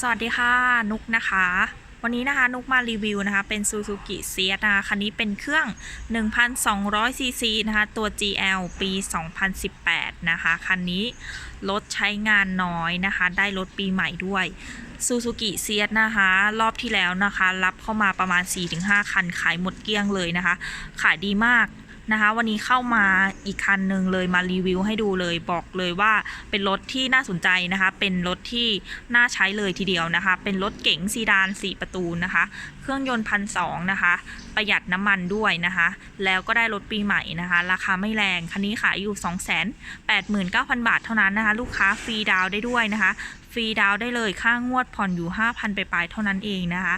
สวัสดีค่ะ นุกนะคะ วันนี้นะคะ นุกมารีวิวนะคะ เป็น Suzuki s e a t นะคะคันนี้เป็นเครื่อง 1,200ซีซีนะคะ ตัว GL ปี 2018 นะคะ คันนี้รถใช้งานน้อยนะคะ ได้รถปีใหม่ด้วย Suzuki s e a t นะคะ รอบที่แล้วนะคะ รับเข้ามาประมาณ 4-5 คัน ขายหมดเกลี้ยงเลยนะคะ ขายดีมาก นะคะ วันนี้เข้ามาอีกคันหนึ่งเลยมารีวิวให้ดูเลยบอกเลยว่าเป็นรถที่น่าสนใจนะคะ เป็นรถที่น่าใช้เลยทีเดียวนะคะ เป็นรถเก๋งซีดาน4ประตูนะคะ เครื่องยนต์พันสองนะคะ ประหยัดน้ำมันด้วยนะคะ แล้วก็ได้รถปีใหม่นะคะ ราคาไม่แรงคันนี้ขายอยู่ 289,000 บาทเท่านั้นนะคะ ลูกค้าฟรีดาวได้ด้วยนะคะ ฟรีดาวได้เลยค่างวดผ่อนอยู่ 5,000ไปปลายเท่านั้นเองนะคะ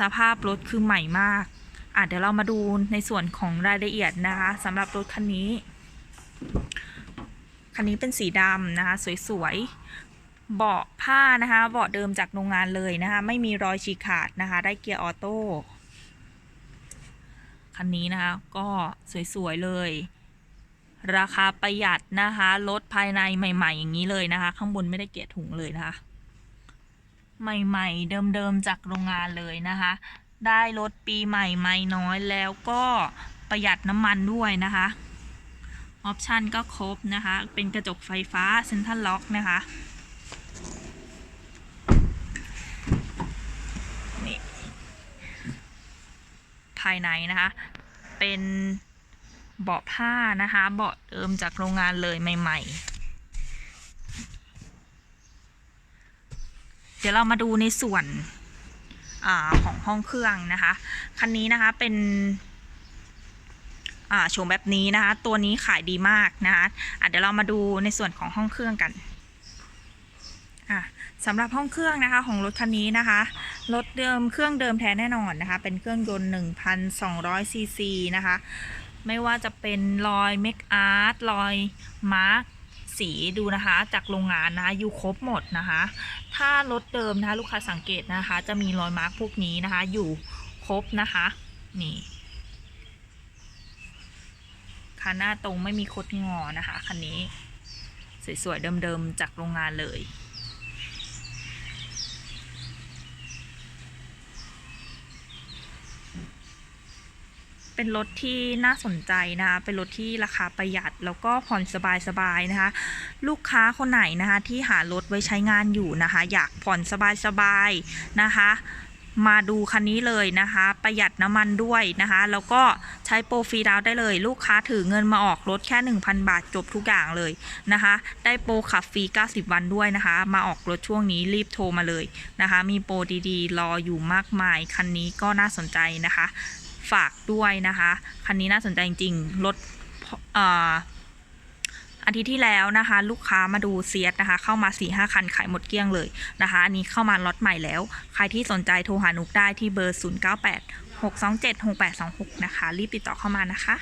สภาพรถคือใหม่มาก อะเดี๋ยวเรามาดูในส่วนของรายละเอียดนะคะสำหรับรถคันนี้ คันนี้เป็นสีดำนะคะ สวยๆ เบาะผ้านะคะ เบาะเดิมจากโรงงานเลยนะคะ ไม่มีรอยฉีกขาดนะคะ ได้เกียร์ออโต้ คันนี้นะคะ ก็สวยๆ เลย ราคาประหยัดนะคะ รถภายในใหม่ ๆ อย่างนี้เลยนะคะ ข้างบนไม่ได้เกียร์ถุงเลยนะคะ ใหม่ๆ เดิมๆ จากโรงงานเลยนะคะ ได้รถปีใหม่ไม่น้อยแล้วก็ประหยัดน้ำมันด้วยนะคะออปชันก็ครบนะคะ เป็นกระจกไฟฟ้าเซ็นทรัลล็อกนะคะนี่ภายในนะคะ เป็นเบาะผ้านะคะ เบาะเดิมจากโรงงานเลยใหม่ ๆ เดี๋ยวเรามาดูในส่วน อของห้องเครื่องนะคะ คันนี้นะคะเป็นโฉมแบบนี้นะคะ ตัวนี้ขายดีมากนะคะะเดี๋ยวเรามาดูในส่วนของห้องเครื่องกันสำหรับห้องเครื่องนะคะของรถคันนี้นะคะ รถเดิมเครื่องเดิมแท้แน่นอนนะคะ เป็นเครื่องยนต์ 1,200 ซีซีนะคะ ไม่ว่าจะเป็นรอยเมคอาร์ตรอยมาร์ก สีดูนะคะจากโรงงานนะคะอยู่ครบหมดนะคะ ถ้ารถเดิมนะคะลูกค้าสังเกตนะคะ จะมีรอยมาร์กพวกนี้นะคะ อยู่ครบนะคะนี่คันหน้าตรงไม่มีคดงอนะคะคันนี้สวยๆเดิมๆจากโรงงานเลย เป็นรถที่น่าสนใจนะคะเป็นรถที่ราคาประหยัด แล้วก็ผ่อนสบายๆนะคะ ลูกค้าคนไหนนะคะที่หารถไว้ใช้งานอยู่นะคะ อยากผ่อนสบายๆนะคะมาดูคันนี้เลยนะคะ ประหยัดน้ำมันด้วยนะคะ แล้วก็ใช้โปรฟรีดาวได้เลย ลูกค้าถือเงินมาออกรถแค่ 1,000 บาทจบทุกอย่างเลยนะคะ ได้โปรขับฟรี 90 วันด้วยนะคะ มาออกรถช่วงนี้รีบโทรมาเลยนะคะ มีโปรดีๆ รออยู่มากมาย คันนี้ก็น่าสนใจนะคะ ฝากด้วยนะคะ คันนี้น่าสนใจจริงๆรถอ่ออาทิตย์ที่แล้วนะคะ ลูกค้ามาดูเซียสนะคะ เข้ามา4ีหคันขายหมดเกลี้ยงเลยนะคะ อันนี้เข้ามาล็อตใหม่แล้ว ใครที่สนใจโทรหานุกได้ที่เบอร์ 098 627 6826 นะคะ รีบติดต่อเข้ามานะคะ